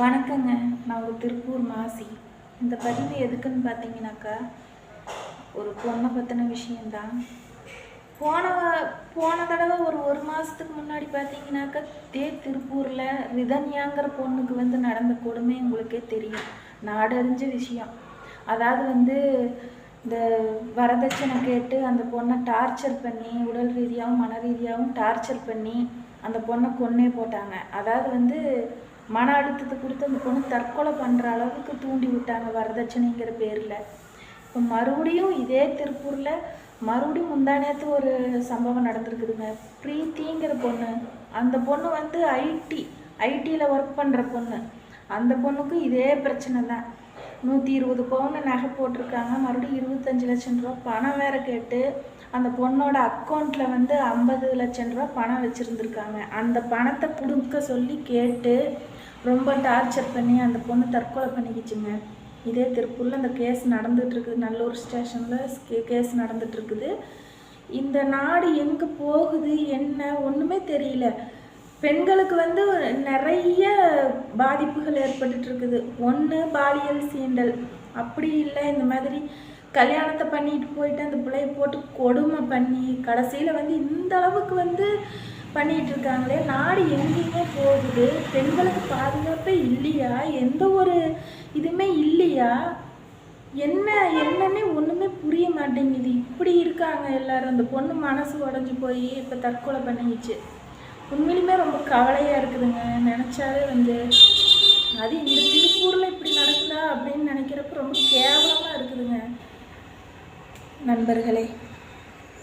வணக்கங்க. நான் ஒரு திருப்பூர் மாசி. இந்த பதிவு எதுக்குன்னு பார்த்தீங்கன்னாக்கா ஒரு பொண்ணை பற்றின விஷயந்தான் போன போன தடவை ஒரு ஒரு மாதத்துக்கு முன்னாடி பார்த்தீங்கன்னாக்கா தே திருப்பூரில் ரிதன்யாங்கிற பொண்ணுக்கு வந்து நடந்த கொடுமை உங்களுக்கே தெரியும். நாடறிஞ்ச விஷயம். அதாவது வந்து இந்த வரதட்சணை கேட்டு அந்த பொண்ணை டார்ச்சர் பண்ணி உடல் ரீதியாகவும் மன ரீதியாகவும் டார்ச்சர் பண்ணி அந்த பொண்ணை கொன்னே போட்டாங்க. அதாவது வந்து மன அழுத்தத்தை கொடுத்து அந்த பொண்ணு தற்கொலை பண்ணுற அளவுக்கு தூண்டி விட்டாங்க வரதட்சணைங்கிற பேரில். இப்போ மறுபடியும் இதே திருப்பூரில் மறுபடியும் முந்தானேத்து ஒரு சம்பவம் நடந்திருக்குதுங்க. பிரீத்திங்கிற பொண்ணு அந்த பொண்ணு வந்து ஐடி ஐடியில் ஒர்க் பண்ணுற பொண்ணு. அந்த பொண்ணுக்கும் இதே பிரச்சனை தான் நூற்றி இருபது பவுன் நகை போட்டிருக்காங்க. மறுபடியும் இருபத்தஞ்சி லட்சம் ரூபா பணம் வேற கேட்டு அந்த பொண்ணோட அக்கௌண்ட்டில் வந்து ஐம்பது லட்சம் ரூபா பணம் வச்சுருந்துருக்காங்க. அந்த பணத்தை கொடுக்க சொல்லி கேட்டு ரொம்ப டார்ச்சர் பண்ணி அந்த பொண்ணு தற்கொலை பண்ணிக்கிச்சுங்க. இதே திருப்பூரில் அந்த கேஸ் நடந்துகிட்ருக்குது நல்லூர் ஸ்டேஷனில் கேஸ் நடந்துகிட்ருக்குது இந்த நாடு எங்கே போகுது என்ன ஒன்றுமே தெரியல. பெண்களுக்கு வந்து நிறைய பாதிப்புகள் ஏற்பட்டுட்டு இருக்குது ஒன்று பாலியல் சீண்டல். அப்படி இல்லை இந்த மாதிரி கல்யாணத்தை பண்ணிட்டு போயிட்டு அந்த பிள்ளைய போட்டு கொடுமை பண்ணி கடைசியில் வந்து இந்த அளவுக்கு வந்து பண்ணிகிட்டு இருக்காங்களே நாடு எங்கேயுமே போகுது. பெண்களுக்கு பாதுகாப்பே இல்லையா? எந்த ஒரு இதுவுமே இல்லையா? என்ன என்னன்னே ஒன்றுமே புரிய மாட்டேங்குது. இப்படி இருக்காங்க எல்லாரும். அந்த பொண்ணு மனசு உடஞ்சி போய் இப்போ தற்கொலை பண்ணிக்கிச்சு. உண்மையிலுமே ரொம்ப கவலையாக இருக்குதுங்க. நினச்சாலே வந்து அது இந்த திருப்பூரில் இப்படி நடக்குதா அப்படின்னு நினைக்கிறப்ப ரொம்ப கேவலமாக இருக்குதுங்க. நண்பர்களே